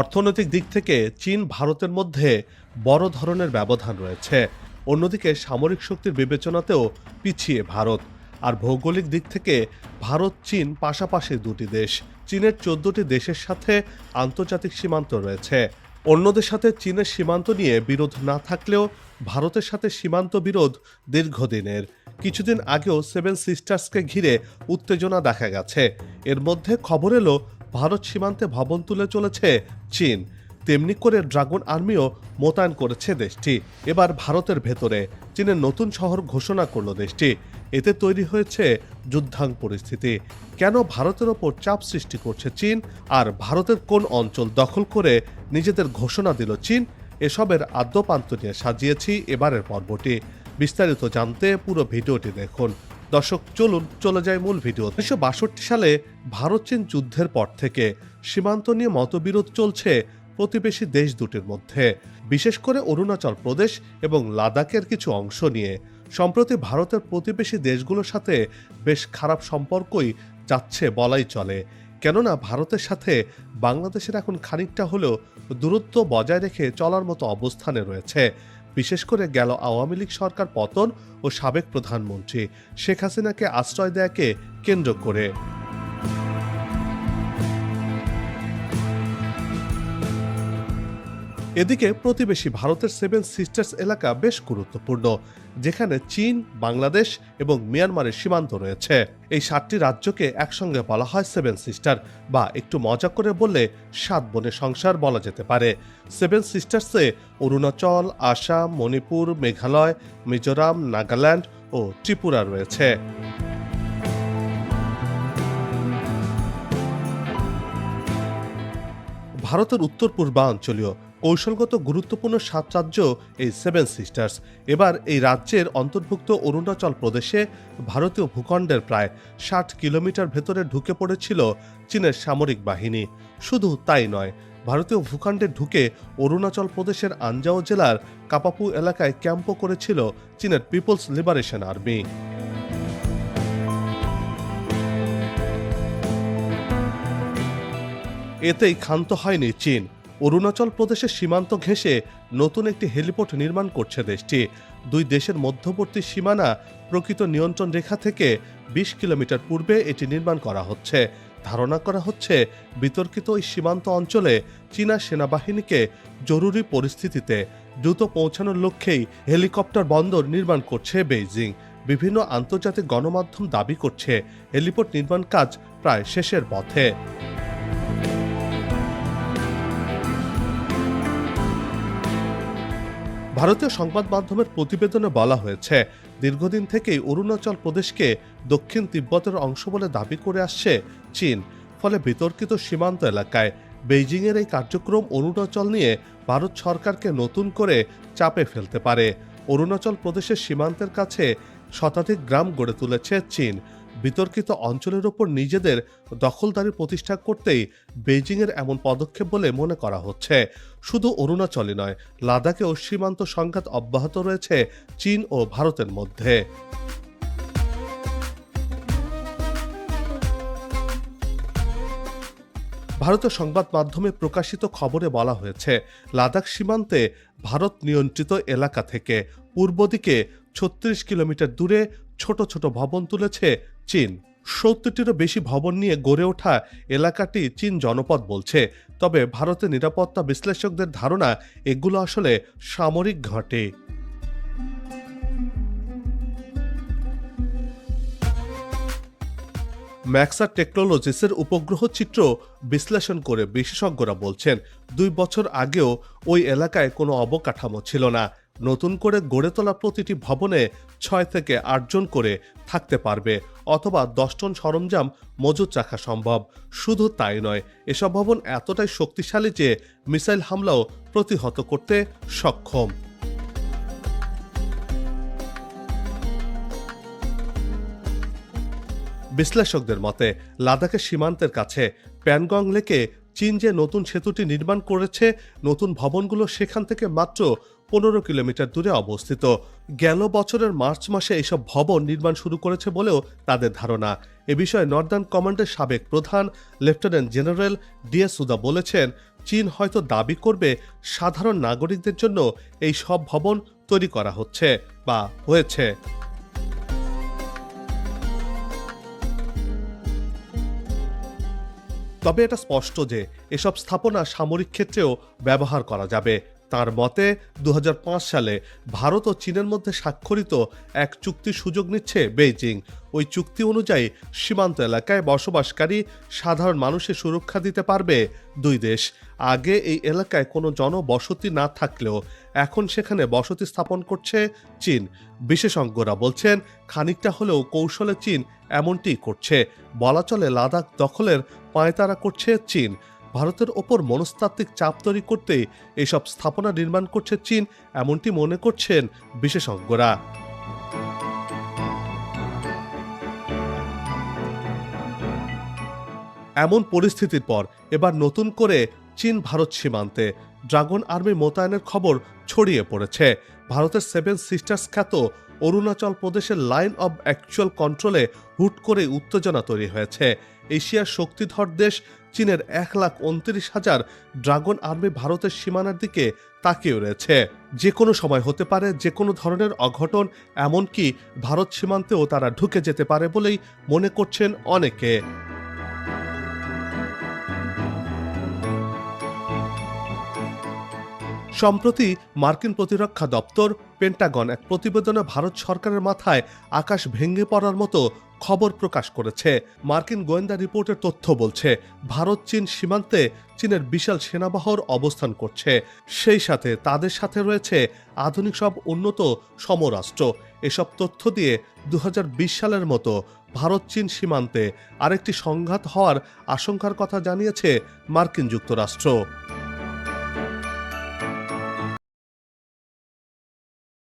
অর্থনৈতিক দিক থেকে চীন ভারতের মধ্যে বড় ধরনের ব্যবধান রয়েছে। অন্যদিকে সামরিক শক্তির বিবেচনাতেও পিছিয়ে ভারত। আর ভৌগোলিক দিক থেকে ভারত চীন পাশাপাশি দুটি দেশ। চীনের চোদ্দটি দেশের সাথে আন্তর্জাতিক সীমান্ত রয়েছে। অন্যদের সাথে চীনের সীমান্ত নিয়ে বিরোধ না থাকলেও ভারতের সাথে সীমান্ত বিরোধ দীর্ঘদিনের। কিছুদিন আগেও সেভেন সিস্টার্সকে ঘিরে উত্তেজনা দেখা গেছে। এর মধ্যে খবর এলো ভারত সীমান্তে ভবন তুলে চলেছে চীন। তেমনি করে ড্রাগন আর্মিও মোতায়েন করেছে দেশটি। এবার ভারতের ভেতরে চীনের নতুন শহর ঘোষণা করল দেশটি। এতে তৈরি হয়েছে যুদ্ধাং পরিস্থিতি। কেন ভারতের ওপর চাপ সৃষ্টি করছে চীন? আর ভারতের কোন অঞ্চল দখল করে নিজেদের ঘোষণা দিল চীন? এসবের আদ্যপান্ত নিয়ে সাজিয়েছি এবারের পর্বটি। বিস্তারিত জানতে পুরো ভিডিওটি দেখুন। দর্শক, চলুন চলে যায় মূল ভিডিও উনিশশো বাষট্টি সালে ভারত চীন যুদ্ধের পর থেকে সীমান্ত নিয়ে মতবিরোধ চলছে প্রতিবেশী দেশ দুটির মধ্যে। বিশেষ করে অরুণাচল প্রদেশ এবং লাদাখের কিছু অংশ নিয়ে। সম্প্রতি ভারতের প্রতিবেশী দেশগুলোর সাথে বেশ খারাপ সম্পর্কই যাচ্ছে বলাই চলে। কেননা ভারতের সাথে বাংলাদেশের এখন খানিকটা হলেও দূরত্ব বজায় রেখে চলার মতো অবস্থানে রয়েছে। বিশেষ করে গেল আওয়ামী লীগ সরকার পতন ও সাবেক প্রধানমন্ত্রী শেখ হাসিনাকে আশ্রয় দেয়াকে কেন্দ্র করে। এদিকে প্রতিবেশী ভারতের সেভেন সিস্টার্স এলাকা বেশ গুরুত্বপূর্ণ, যেখানে চীন, বাংলাদেশ এবং মিয়ানমারের সীমান্ত রয়েছে। এই সাতটি রাজ্যকে একসঙ্গে বলা হয় সেভেন সিস্টার বা একটু মজা করে বললে সাত বনের সংসার বলা যেতে পারে। সেভেন সিস্টার্সে অরুণাচল, আসাম, মণিপুর, মেঘালয়, মিজোরাম, নাগাল্যান্ড ও ত্রিপুরা রয়েছে। ভারতের উত্তর পূর্বাঞ্চলীয় কৌশলগত গুরুত্বপূর্ণ সাত রাজ্য, এই সেভেন সিস্টার্স এবার এই রাজ্যের অন্তর্ভুক্ত অরুণাচল প্রদেশে ভারতীয় ভূখণ্ডের প্রায় ষাট কিলোমিটার ভেতরে ঢুকে পড়েছিল চীনের সামরিক বাহিনী। শুধু তাই নয়, ভারতীয় ভূখণ্ডে ঢুকে অরুণাচল প্রদেশের আনজাও জেলার কাপাপু এলাকায় ক্যাম্পও করেছিল চীনের পিপলস লিবারেশন আর্মি। এতেই ক্ষান্ত হয়নি চীন। অরুণাচল প্রদেশের সীমান্ত ঘেঁষে নতুন একটি হেলিপোর্ট নির্মাণ করছে দেশটি। দুই দেশের মধ্যবর্তী সীমানা প্রকৃত নিয়ন্ত্রণ রেখা থেকে বিশ কিলোমিটার পূর্বে এটি নির্মাণ করা হচ্ছে। ধারণা করা হচ্ছে, বিতর্কিত ওই সীমান্ত অঞ্চলে চীনা সেনাবাহিনীকে জরুরি পরিস্থিতিতে দ্রুত পৌঁছানোর লক্ষ্যেই হেলিকপ্টার বন্দর নির্মাণ করছে বেইজিং। বিভিন্ন আন্তর্জাতিক গণমাধ্যম দাবি করছে, হেলিপোর্ট নির্মাণ কাজ প্রায় শেষের পথে। ভারতীয় সংবাদ মাধ্যমের প্রতিবেদনে বলা হয়েছে, দীর্ঘদিন থেকেই অরুণাচল প্রদেশকে দক্ষিণ তিব্বতের অংশ বলে দাবি করে আসছে চীন। ফলে বিতর্কিত সীমান্ত এলাকায় বেইজিংয়ের এই কার্যক্রম অরুণাচল নিয়ে ভারত সরকারকে নতুন করে চাপে ফেলতে পারে। অরুণাচল প্রদেশের সীমান্তের কাছে শতাধিক গ্রাম গড়ে তুলেছে চীন। বিতর্কিত অঞ্চলের ওপর নিজেদের দখলদারি প্রতিষ্ঠা করতেই বেইজিংয়ের এমন পদক্ষেপ বলে মনে করা হচ্ছে। শুধু অরুণাচলই নয়, লাদাখেও সীমান্ত সংঘাত অব্যাহত রয়েছে চীন ও ভারতের মধ্যে। ভারতের সংবাদ মাধ্যমে প্রকাশিত খবরে বলা হয়েছে, লাদাখ সীমান্তে ভারত নিয়ন্ত্রিত এলাকা থেকে পূর্ব দিকে ছত্রিশ কিলোমিটার দূরে ছোট ছোট ভবন তুলেছে চীন। সত্তরটিরও বেশি ভবন নিয়ে গড়ে ওঠা এলাকাটি চীন জনপদ বলছে। তবে ভারতের নিরাপত্তা বিশ্লেষকদের ধারণা, এগুলো আসলে সামরিক ঘাঁটি। ম্যাক্সা টেকনোলজিসের উপগ্রহ চিত্র বিশ্লেষণ করে বিশেষজ্ঞরা বলছেন, দুই বছর আগেও ওই এলাকায় কোনো অবকাঠামো ছিল না। নতুন করে গড়ে তোলা প্রতিটি ভবনে ছয় থেকে আটজন করে থাকতে পারবে অথবা দশ টন সরঞ্জাম মজুত রাখা সম্ভব। শুধু তাই নয়, এসব ভবন এতটাই শক্তিশালী যে মিসাইল হামলাও প্রতিহত করতে সক্ষম। বিশ্লেষকদের মতে, লাদাখের সীমান্তের কাছে প্যানগং লেকে চীন যে নতুন সেতুটি নির্মাণ করেছে, নতুন ভবনগুলো সেখান থেকে মাত্র পনেরো কিলোমিটার দূরে অবস্থিত। গেল বছরের মার্চ মাসে এইসব ভবন নির্মাণ শুরু করেছে বলেও তাদের ধারণা। এ বিষয়ে নর্দার্ন কমান্ডের সাবেক প্রধান, লেফটেন্যান্ট জেনারেল ডিএস সুদা বলেছেন, চীন হয়তো দাবি করবে সাধারণ নাগরিকদের জন্য এই সব ভবন তৈরি করা হচ্ছে বা হয়েছে। তবে এটা স্পষ্ট যে এসব স্থাপনা সামরিক ক্ষেত্রেও ব্যবহার করা যাবে। তার মতে দু হাজার পাঁচ সালে ভারত ও চীনের মধ্যে স্বাক্ষরিত এক চুক্তির সুযোগ নিচ্ছে বেইজিং। ওই চুক্তি অনুযায়ী সীমান্ত এলাকায় বসবাসকারী সাধারণ মানুষের সুরক্ষা দিতে পারবে দুই দেশ। আগে এই এলাকায় কোনো জনবসতি না থাকলেও এখন সেখানে বসতি স্থাপন করছে চীন। বিশেষজ্ঞরা বলছেন, খানিকটা হলেও কৌশলে চীন এমনটি করছে। বলা চলে, লাদাখ দখলের পায়তারা করছে চীন। ভারতের ওপর মনস্তাত্ত্বিক চাপ তৈরি করতে এসব স্থাপনা নির্মাণ করছে চীন, এমনটি মনে করছেন বিশেষজ্ঞরা। এমন পরিস্থিতির পর এবার নতুন করে চীন ভারত সীমান্তে। ড্রাগন আর্মি মোতায়েনের খবর ছড়িয়ে পড়েছে। ভারতের সেভেন সিস্টার্স খ্যাত অরুণাচল প্রদেশের লাইন অব অ্যাকচুয়াল কন্ট্রোলে হুট করে উত্তেজনা তৈরি হয়েছে। এশিয়ার শক্তিধর দেশ চীনের এক লাখ উনত্রিশ হাজার ড্রাগন আর্মি ভারতের সীমানার দিকে তাকিয়ে রয়েছে। যে কোনো সময় হতে পারে, যে কোনো ধরনের অঘটন, এমনকি ভারত সীমান্তেও তারা ঢুকে যেতে পারে বলেই মনে করছেন অনেকে। সম্প্রতি মার্কিন প্রতিরক্ষা দপ্তর, পেন্টাগন এক প্রতিবেদনে ভারত সরকারের মাথায় আকাশ ভেঙে পড়ার মতো খবর প্রকাশ করেছে। মার্কিন গোয়েন্দা রিপোর্টের তথ্য বলছে, ভারত, চীন সীমান্তে চীনের বিশাল সেনাবাহর অবস্থান করছে। সেই সাথে তাদের সাথে রয়েছে আধুনিক সব উন্নত সমরাষ্ট্র। এসব তথ্য দিয়ে দু হাজার বিশ সালের মতো ভারত, চীন সীমান্তে আরেকটি সংঘাত হওয়ার আশঙ্কার কথা জানিয়েছে মার্কিন যুক্তরাষ্ট্র।